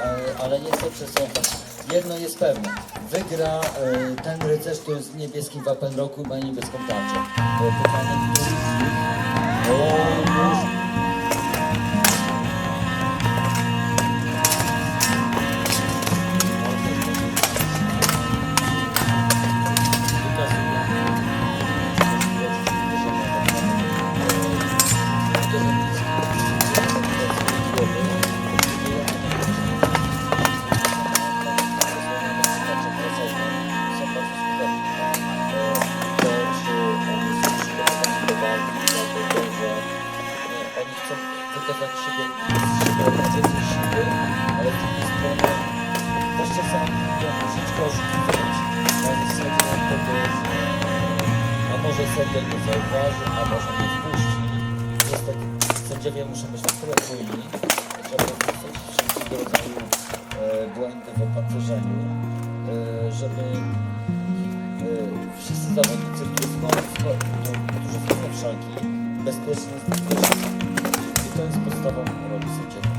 e, ale niestety są jedno jest pewne. Wygra e, ten rycerz, który w niebieskim wapenroku i ma niebieską tarczę. E, Pytanie, który z. O, wykazać siebie z siebie więcej siły, ale z drugiej strony też czasami troszeczkę oszukiwać na zasadzie tego, że a może sędzia nie zauważy, a może nie wpuści. Niestety sędziowie muszą być na tyle czujni, żeby wpuszczać wszelkiego rodzaju e, błędy w opancerzeniu, e, żeby e, wszyscy zawodnicy, którzy wchodzą, którzy wchodzą w szalki, bezpiecznie bezpiecznie. To jest podstawą roli sędziego.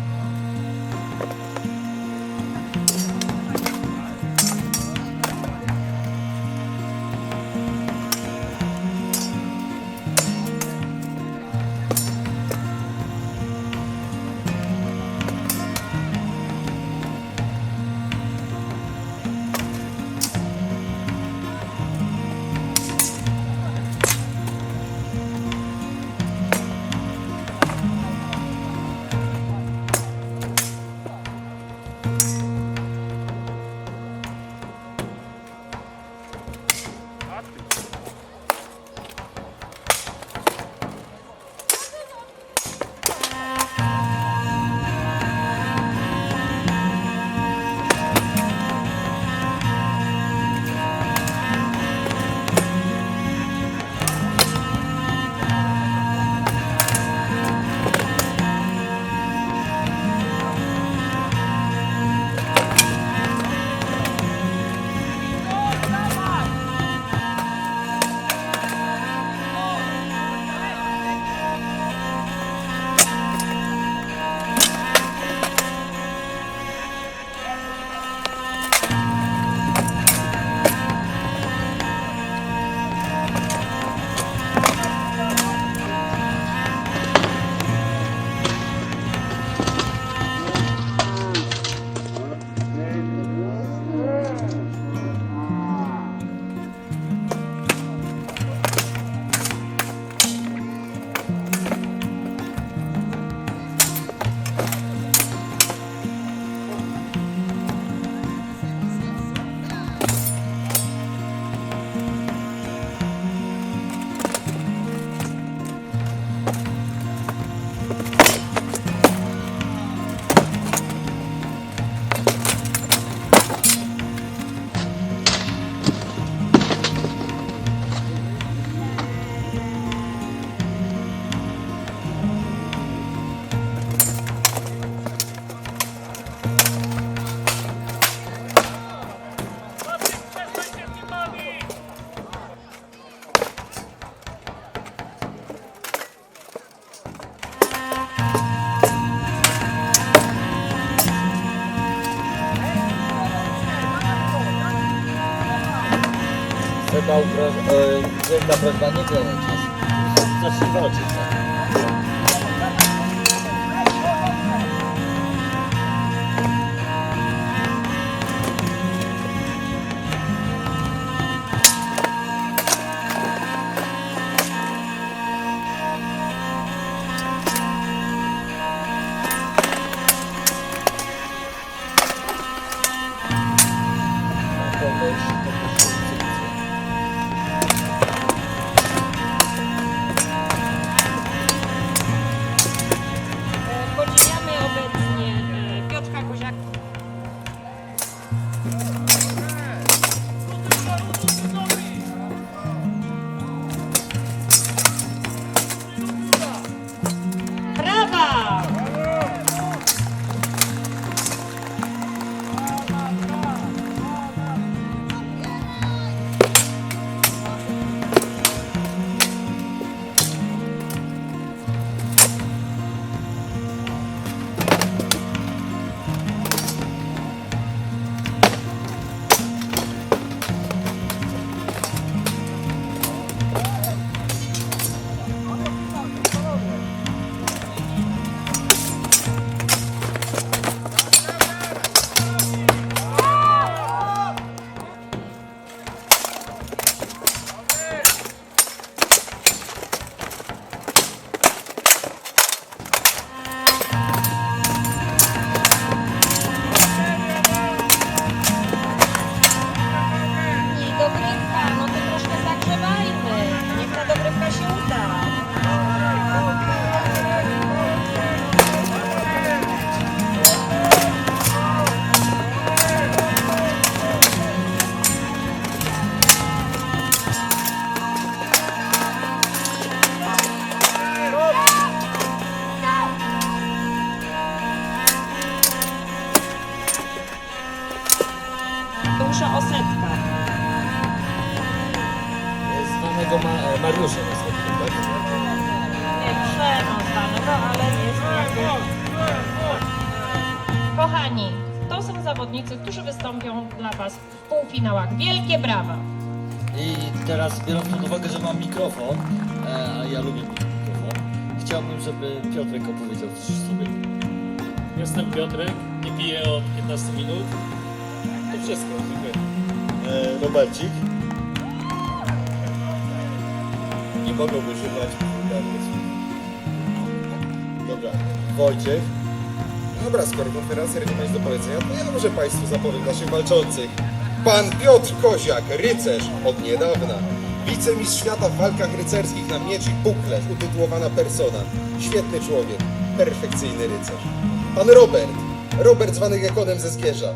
Trzeba uproś- e, prośba nie klejeć. Zacznij walczyć. tak? Na kogoś, Kochani, to są zawodnicy, którzy wystąpią dla Was w półfinałach. Wielkie brawa! I teraz biorąc pod uwagę, że mam mikrofon, e, a ja lubię mieć mikrofon, chciałbym, żeby Piotrek opowiedział coś sobie. Jestem Piotrek, nie piję od 15 minut. To wszystko, dziękuję. E, Robercik. Nie mogą używać. Dobra. Wojciech. Dobra, skoro konferencja nie ma nic do powiedzenia, to ja może Państwu zapowiem naszych walczących. Pan Piotr Koziak, rycerz od niedawna. Wicemistrz świata w walkach rycerskich na miecz i puklerz, utytułowana persona. Świetny człowiek, perfekcyjny rycerz. Pan Robert, Robert zwany Gekonem ze Zgierza.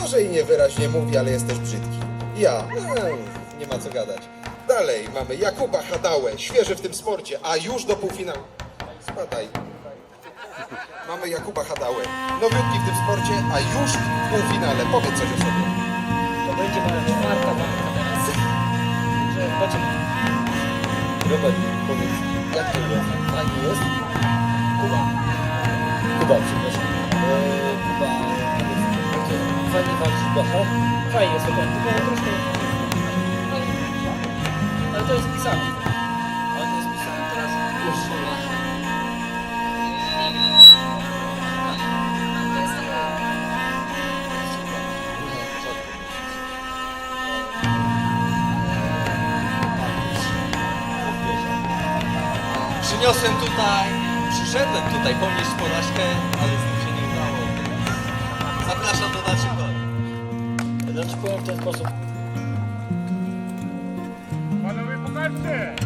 Może i niewyraźnie mówi, ale jest też brzydki. Ja, mm, nie ma co gadać. Dalej mamy Jakuba Hadałę, świeży w tym sporcie, a już do półfinału. Spadaj. Mamy Jakuba Hadałę, nowiutki w tym sporcie, a już w półfinale. Powiedz coś o sobie. To będzie moja czwarta walka teraz. Że chodźmy. Robert, powiedz, jak to było? Fajnie jest? Kuba. Kuba, przepraszam. Eee, Kuba, jakie fajnie walczyć Bacha? Fajnie, super, tylko troszkę... Ale to jest pisane. Przyniosłem tutaj, przyszedłem tutaj ponieść porażkę, ale z tym się nie udało. Zapraszam do dalszych walk. Znaczy powiem w ten sposób. Panowie, pokażcie!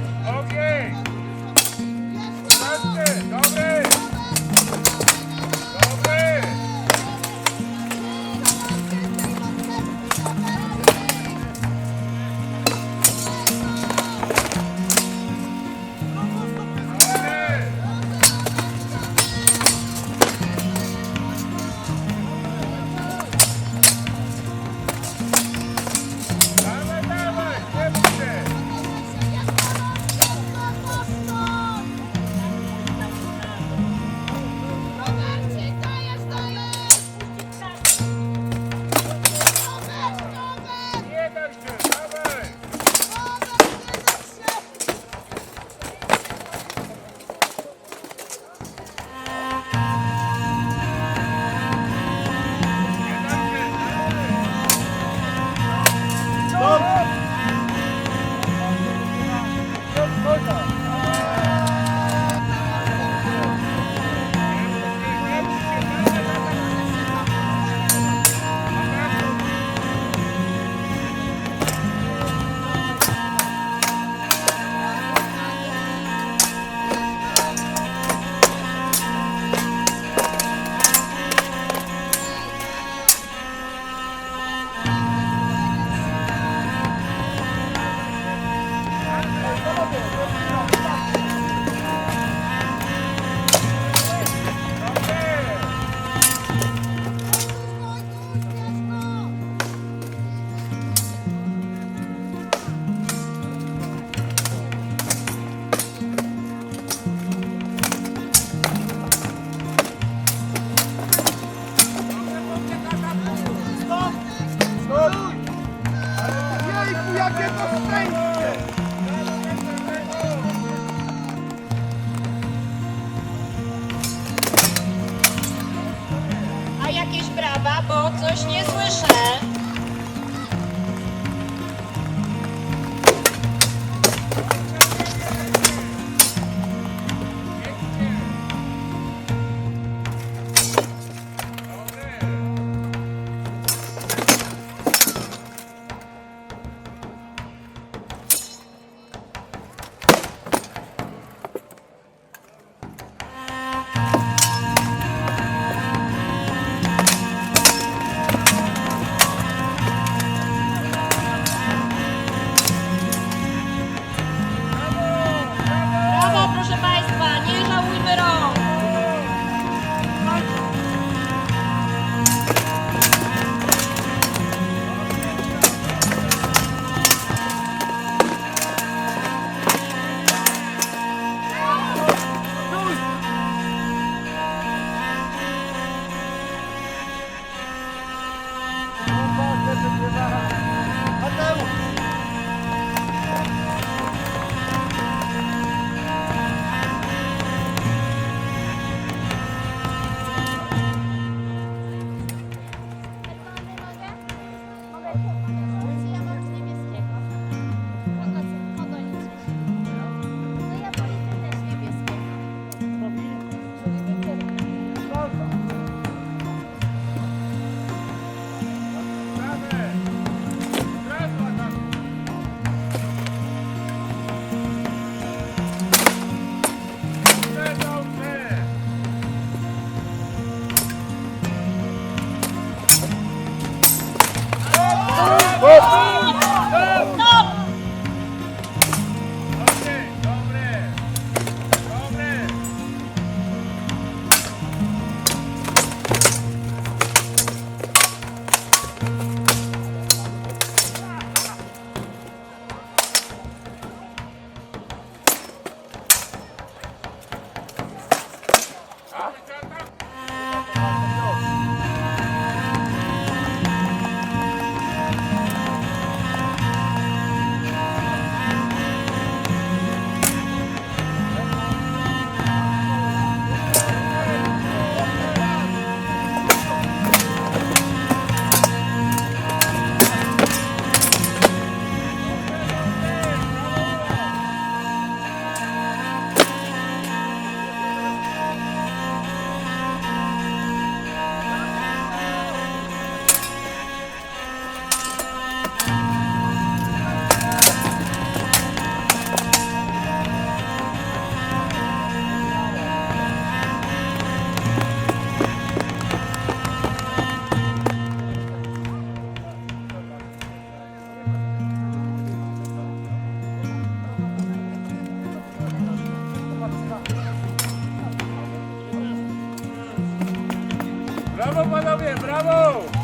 Panowie, brawo! O!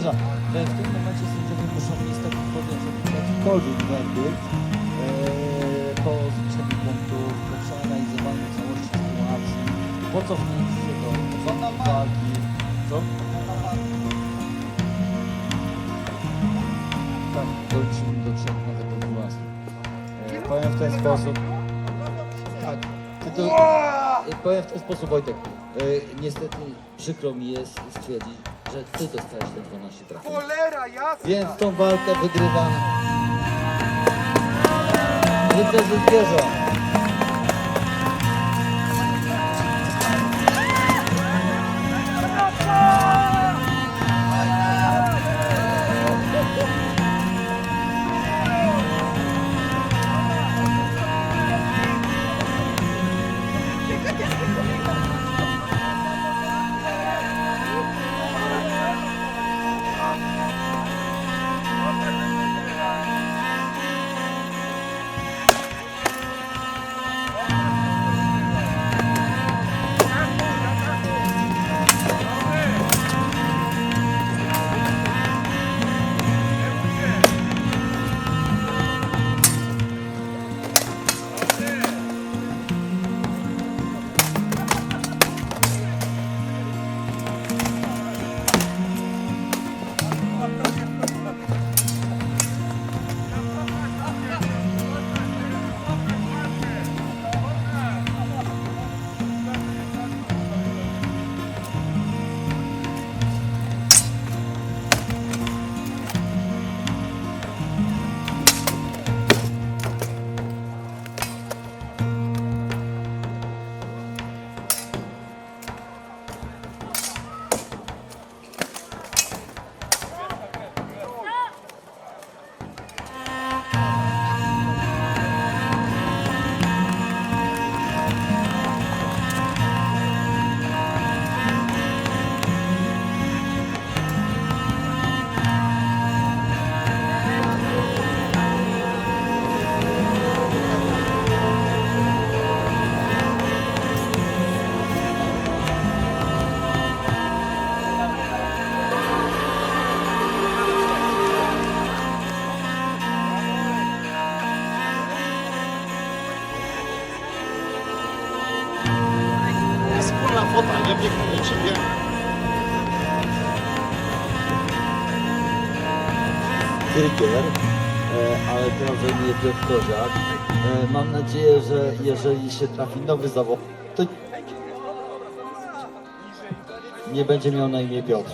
Zwierza. E, W tym momencie sędziowie muszą niestety podjąć jakikolwiek werdykt e, po zliczeniu punktów, po przeanalizowaniu całości sytuacji, po cofnięciu się do walki. Co? Tak, doliczymy do trzech, nawet do 12. E, powiem w ten sposób. Tak, tylko, e, powiem w ten sposób, Wojtek. E, niestety przykro mi jest stwierdzić, że ty dostałeś te 12 trafień. Cholera, jasna! Więc tą walkę wygrywa rycerz ze Krygier, e, ale teraz zajmuje Piotr Koziak. E, Mam nadzieję, że jeżeli się trafi nowy zawodnik, to nie będzie miał na imię Piotr.